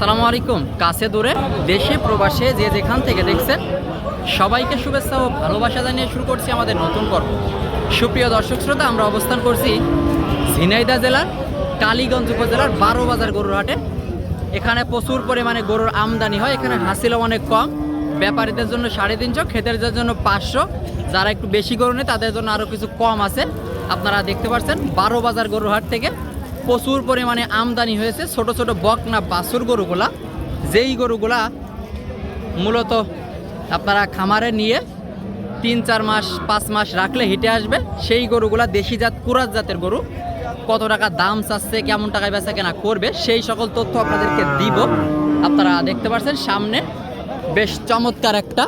আসসালামু আলাইকুম। কাছে দূরে, দেশে, প্রবাসে, যে যেখান থেকে দেখছেন, সবাইকে শুভেচ্ছা ও ভালোবাসা জানিয়ে শুরু করছি আমাদের নতুন পর্ব। সুপ্রিয় দর্শক শ্রোতা, আমরা অবস্থান করছি ঝিনাইদা জেলার কালীগঞ্জ উপজেলার বারো বাজার গরুর হাটে। এখানে প্রচুর পরিমাণে গরুর আমদানি হয়, এখানে হাসিলও অনেক কম। ব্যাপারীদের জন্য সাড়ে তিনশো খেতেরদের জন্য পাঁচশো যারা একটু বেশি গরু নেয়, তাদের জন্য আরও কিছু কম আছে। আপনারা দেখতে পাচ্ছেন বারো বাজার গরুর হাট থেকে প্রচুর পরিমাণে আমদানি হয়েছে। ছোট ছোট বকনা বাছুর গরুগুলা। যেই গরুগুলা মূলত আপনারা খামারে নিয়ে তিন, চার মাস, পাঁচ মাস রাখলে হেঁটে আসবে, সেই গরুগুলা দেশি জাত কুরাজ জাতের গরু। কত টাকা দাম চাচ্ছে, কেমন টাকায় বেচা কেনা করবে, সেই সকল তথ্য আপনাদেরকে দিব। আপনারা দেখতে পাচ্ছেন সামনে বেশ চমৎকার একটা।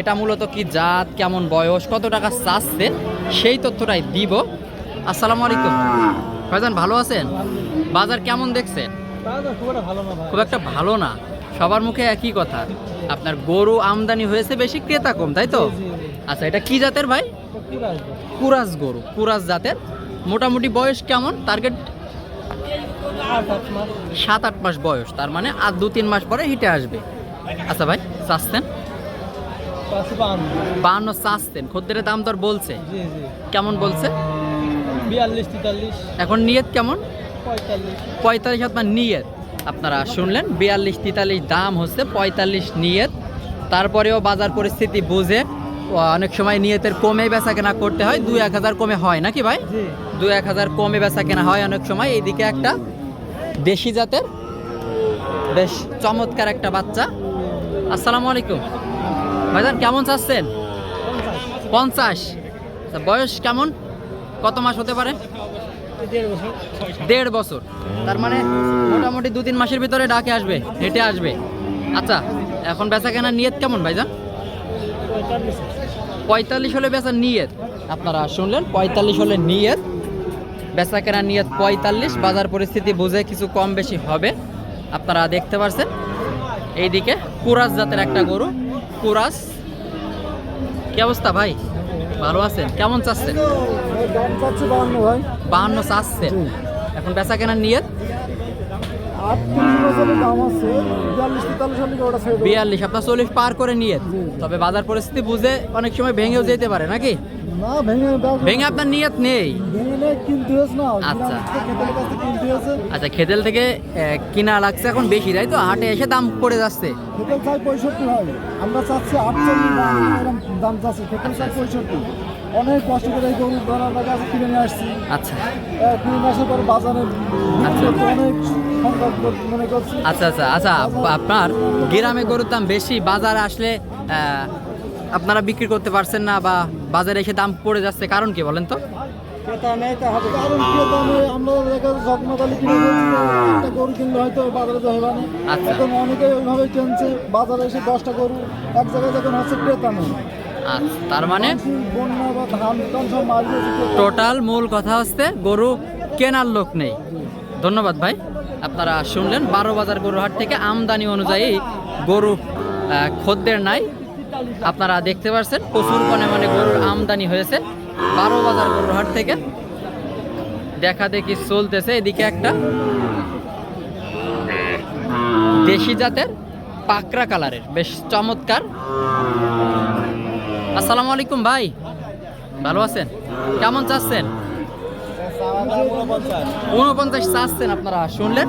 এটা মূলত কি জাত, কেমন বয়স, কত টাকা চাচ্ছে, সেই তথ্যটাই দিব। আসসালামু আলাইকুম। ভাইজান ভালো আছেন? বাজার কেমন দেখছেন? খুব একটা ভালো না সবার মুখে একই কথা। আপনার গরু আমদানি হয়েছে বেশি ক্রেতা কম তাই তো। আচ্ছা এটা কি জাতের ভাই? কুরাজ গরু। কুরাজ জাতের। মোটামুটি বয়স কেমন? টার্গেট সাত আট মাস বয়স। তার মানে আর দু তিন মাস পরে হিটে আসবে। আচ্ছা ভাই চাচ্ছেন? বাহান্ন। চাচ্ছেন। খদ্দের দাম দর বলছে। কেমন বলছে? বিয়াল্লিশ তেতাল্লিশ। এখন নিয়ত কেমন? পঁয়তাল্লিশ। পঁয়তাল্লিশ আপনার নিয়ত। আপনারা শুনলেন বিয়াল্লিশ তেতাল্লিশ দাম হচ্ছে পঁয়তাল্লিশ নিয়ত। তারপরেও বাজার পরিস্থিতি বুঝে অনেক সময় নিয়তের কমে বেচা কেনা করতে হয় দু এক হাজার কমে হয় নাকি ভাই? দু এক হাজার কমে বেচা কেনা হয় অনেক সময়। এইদিকে একটা দেশি জাতের বেশ চমৎকার একটা বাচ্চা। আসসালামু আলাইকুম। ভাইজান কেমন চাচ্ছেন? পঞ্চাশ। বয়স কেমন? কত মাস হতে পারে? দেড় বছর তার মানে মোটামুটি দু তিন মাসের ভিতরে ডাকে আসবে হেঁটে আসবে। আচ্ছা এখন বেচা কেনার নিয়ত কেমন ভাইজান? পঁয়তাল্লিশ। পঁয়তাল্লিশ হলে বেচার নিয়ত। আপনারা শুনলেন পঁয়তাল্লিশ হলে নিয়ত। বেচা কেনার নিয়ত পঁয়তাল্লিশ বাজার পরিস্থিতি বুঝে কিছু কম বেশি হবে। আপনারা দেখতে পাচ্ছেন এইদিকে কুরাস জাতের একটা গরু। কুরাস। কি অবস্থা ভাই? ভালো আছেন? কেমন চাচ্ছেন? বাহান্ন চাচ্ছেন। এখন বেচা কেনার নিয়ে বিয়াল্লিশ আপনার চল্লিশ পার করে নিয়ে। তবে বাজার পরিস্থিতি বুঝে অনেক সময় ভেঙেও যেতে পারে নাকি? ভেঙে ভেঙে আপনার নিয়ত নেই। আচ্ছা। কাছে আচ্ছা খেতেল থেকে কিনা লাগছে এখন বেশি তাই তো? হাটে এসে দাম পড়ে যাচ্ছে। আমরা চাচ্ছি দাম চাচ্ছি। খেতের চাই পঁয়ষট্টি। অনেক কষ্ট করে এই গরু ধরার টাকা কিনে নিয়ে আসছি। আচ্ছা। কিনে নিয়ে আসার পর বাজারে আচ্ছা। অনেক মনে করছি। আচ্ছা আচ্ছা আচ্ছা আপনার গ্রামে গরুর দাম বেশি বাজারে আসলে আপনারা বিক্রি করতে পারছেন না বা বাজারে এসে দাম পড়ে যাচ্ছে কারণ কি বলেন তো? ক্রেতা নেই তা হবে। কারণ ক্রেতা নেই আমরা দেখা যাচ্ছে কিনে একটা গরু কিনলে হয়তো বাজারে যাবে না। আচ্ছা। এখন অনেকে ওইভাবে কিনছে বাজারে এসে দশটা গরু এক জায়গায় যখন হচ্ছে ক্রেতা নেই। আচ্ছা তার মানে? টোটাল মূল কথা হচ্ছে গরু কেনার লোক নেই। ধন্যবাদ ভাই। আপনারা শুনলেন বারো বাজার গরুর হাট থেকে আমদানি অনুযায়ী গরু খদ্দের নাই। আপনারা দেখতে পাচ্ছেন প্রচুর পরিমাণে গরুর আমদানি হয়েছে, বারো বাজার গরুর হাট থেকে। দেখা দেখি চলতেছে, এদিকে একটা দেশি জাতের পাকরা কালারের, বেশ চমৎকার। আসসালামু আলাইকুম ভাই, ভালো আছেন? কেমন চাচ্ছেন? উনপঞ্চাশ চাচ্ছেন আপনারা, শুনলেন?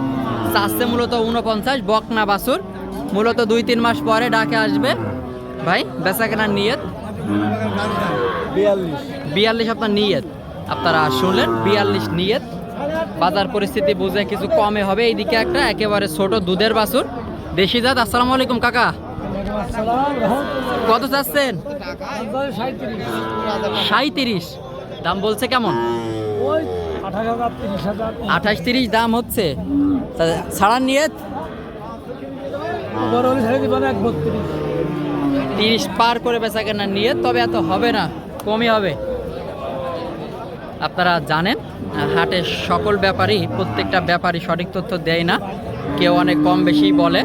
চাচ্ছে মূলত উনপঞ্চাশ বকনা বাসুর মূলত দুই তিন মাস পরে ডাকে আসবে। ভাই বেচা কেনার নিয়ত? বিয়াল্লিশ। আপনার নিয়ত। আপনারা শুনলেন বিয়াল্লিশ নিয়ত। বাজার পরিস্থিতি বুঝে কিছু কমে হবে। এইদিকে একটা একেবারে ছোট দুধের বাসুর দেশি জাত আসসালামু আলাইকুম কাকা। কত চাচ্ছেন? সাঁত্রিশ দাম বলছে কেমন? আঠাশ তিরিশ হাজার আঠাশ তিরিশ দাম হচ্ছে। ছাড়ার নিয়ত? তিরিশ পার করে বেচা কেনার নিয়ে তবে এত হবে না কমই হবে। আপনারা জানেন হাটের সকল ব্যাপারই প্রত্যেকটা ব্যাপারই সঠিক তথ্য দেয় না কেউ অনেক কম বেশি বলে।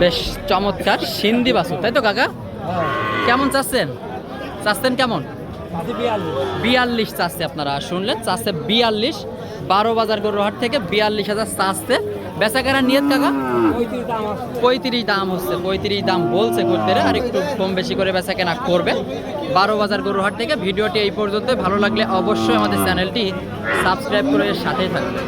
বেশ চমৎকার সিন্ধি বাসু তাই তো কাকা? কেমন চাচ্ছেন? চাচ্ছেন কেমন? বিয়াল্লিশ চাচ্ছে আপনারা শুনলেন? চাচ্ছে বিয়াল্লিশ। বারো বাজার গরুর হাট থেকে বিয়াল্লিশ হাজার চাচ্ছে বেচা কেনার কাকা? পঁয়ত্রিশ দাম হচ্ছে, পঁয়ত্রিশ দাম বলছে ঘুরতে আর একটু কম বেশি করে বেচা কেনা করবে। বারো বাজার গরুর হাট থেকে ভিডিওটি এই পর্যন্ত ভালো লাগলে অবশ্যই আমাদের চ্যানেলটি সাবস্ক্রাইব করে সাথেই থাকবে।